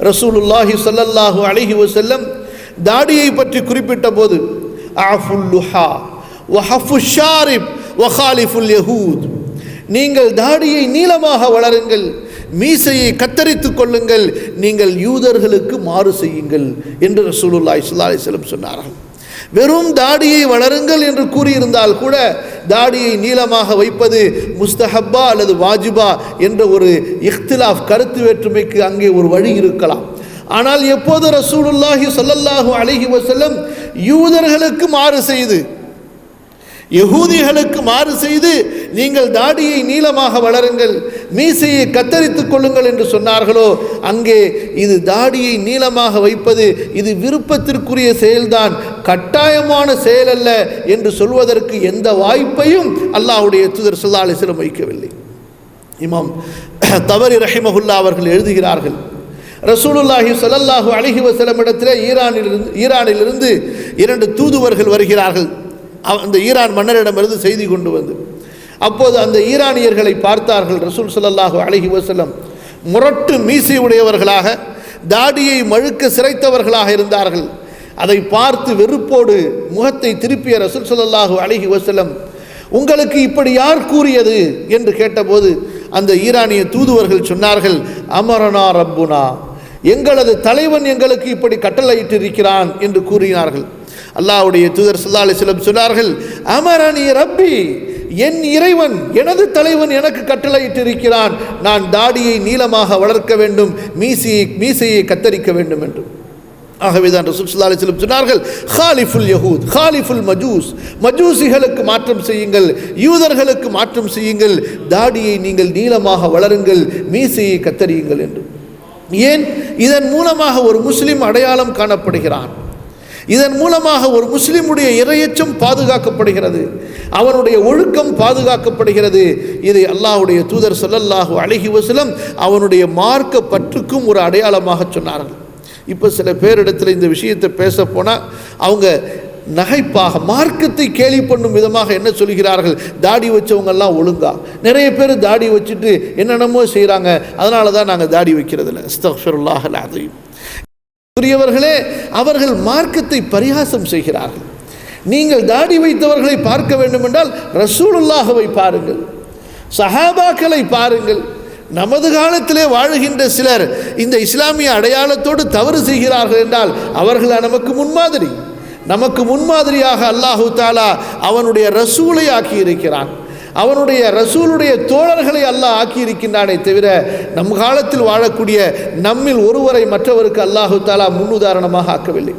ரசூலுல்லாஹி சல்லல்லாஹு அலிஹி வசல்லம் தாடியை பற்றி குறிப்பிட்ட போது அஃபுல்லுஹா வஹஃபு ஷாரிப் வஹாலிஃபுல் யஹூத். நீங்கள் தாடியை நீளமாக வளருங்கள் மீசையை கத்தரித்துக் கொள்ளுங்கள் நீங்கள் யூதர்களுக்கு மாறு செய்யுங்கள் என்று ரசூலுல்லாஹி ஸல்லல்லாஹு செல்லம் சொன்னார்கள். வெறும் தாடியை வளருங்கள் என்று கூறியிருந்தால் கூட தாடியை நீளமாக வைப்பது முஸ்தஹப்பா அல்லது வாஜிபா என்ற ஒரு இஃப்திலாஃப் கருத்து வேற்றுமைக்கு அங்கே ஒரு வழி இருக்கலாம். ஆனால் எப்போது ரசூலுல்லாஹி சொல்லல்லாஹு அலைஹி வசல்லம் யூதர்களுக்கு மாறு செய்து யகூதிகளுக்கு மாறு செய்து நீங்கள் தாடியை நீளமாக வளருங்கள் மீசையை கத்தரித்துக் கொள்ளுங்கள் என்று சொன்னார்களோ அங்கே இது தாடியை நீளமாக வைப்பது இது விருப்பத்திற்குரிய செயல்தான் கட்டாயமான செயல் அல்ல என்று சொல்வதற்கு எந்த வாய்ப்பையும் அல்லாஹுடைய தூதர் ஸல்லல்லாஹு அலைஹி வைக்கவில்லை. இமாம் தவறி ரஹிமஹுல்லா அவர்கள் எழுதுகிறார்கள் ரசூலுல்லாஹி சலல்லாஹு அலைஹி வஸல்லம் ஈரானிலிருந்து ஈரானிலிருந்து இரண்டு தூதுவர்கள் வருகிறார்கள். அந்த ஈரான் மன்னரிடமிருந்து செய்தி கொண்டு வந்து. அப்போது அந்த ஈரானியர்களை பார்த்தார்கள் ரசூல் சல்லாஹூ அலைஹி வசலம் முரட்டு மீசை உடையவர்களாக தாடியை மழுக்க சிறைத்தவர்களாக இருந்தார்கள். அதை பார்த்து வெறுப்போடு முகத்தை திருப்பிய ரசூல் சொல்லல்லாஹு அழகி வசலம் உங்களுக்கு இப்படி யார் கூறியது? என்று கேட்டபோது அந்த ஈரானிய தூதுவர்கள் சொன்னார்கள் அமரனா ரப்புனா எங்களது தலைவன் எங்களுக்கு இப்படி கட்டளையிட்டிருக்கிறான் என்று கூறினார்கள். அல்லாவுடைய தூதர் சுல்லா அலிஸ்லம் சொன்னார்கள் அமரணி ரப்பி என் இறைவன் எனது தலைவன் எனக்கு கட்டளையிட்டிருக்கிறான். நான் தாடியை நீளமாக வளர்க்க வேண்டும் மீசையை மீசையை கத்தரிக்க வேண்டும் என்று. ஆகவே தான் ரசூல் ஸல்லல்லாஹு சொன்னார்கள் ஹாலிஃபுல் யஹூத் ஹாலிஃபுல் மஜூஸ் மஜூசிகளுக்கு மாற்றம் செய்யுங்கள் யூதர்களுக்கு மாற்றம் செய்யுங்கள் தாடியை நீங்கள் நீளமாக வளருங்கள் மீசையை கத்தறியுங்கள் என்று. ஏன்? இதன் மூலமாக ஒரு முஸ்லீம் அடையாளம் காணப்படுகிறான். இதன் மூலமாக ஒரு முஸ்லீமுடைய இரையச்சம் பாதுகாக்கப்படுகிறது. அவனுடைய ஒழுக்கம் பாதுகாக்கப்படுகிறது. இதை அல்லாஹ்வுடைய தூதர் சொல்லல்லாஹு அழகி வசலம் அவனுடைய மார்க்க பற்றுக்கும் ஒரு அடையாளமாக சொன்னார்கள். இப்போ சில பேரிடத்தில் இந்த விஷயத்தை பேச போனால் அவங்க நகைப்பாக மார்க்கத்தை கேலி பண்ணும் விதமாக என்ன சொல்கிறார்கள்? தாடி வச்சவங்கெல்லாம் ஒழுங்கா? நிறைய பேர் தாடி வச்சுட்டு என்னென்னமோ செய்கிறாங்க அதனால தான் நாங்கள் தாடி வைக்கிறதில்ல. அஸ்தக்ஃபிருல்லாஹ் அதையும் புரியவர்களே அவர்கள் மார்க்கத்தை பரிகாசம் செய்கிறார்கள். நீங்கள் தாடி வைத்தவர்களை பார்க்க வேண்டும் என்றால் பாருங்கள். சஹாபாக்களை பாருங்கள். நமது காலத்திலே வாழுகின்ற சிலர் இந்த இஸ்லாமிய அடையாளத்தோடு தவறு செய்கிறார்கள் என்றால் அவர்கள் நமக்கு முன்மாதிரி? நமக்கு முன்மாதிரியாக அல்லாஹு தாலா அவனுடைய ரசூலை ஆக்கி இருக்கிறான் அவனுடைய ரசூலுடைய தோழர்களை அல்லாஹ் ஆக்கி இருக்கின்றானே தவிர நம் காலத்தில் வாழக்கூடிய நம்மில் ஒருவரை மற்றவருக்கு அல்லாஹு தாலா முன்னுதாரணமாக ஆக்கவில்லை.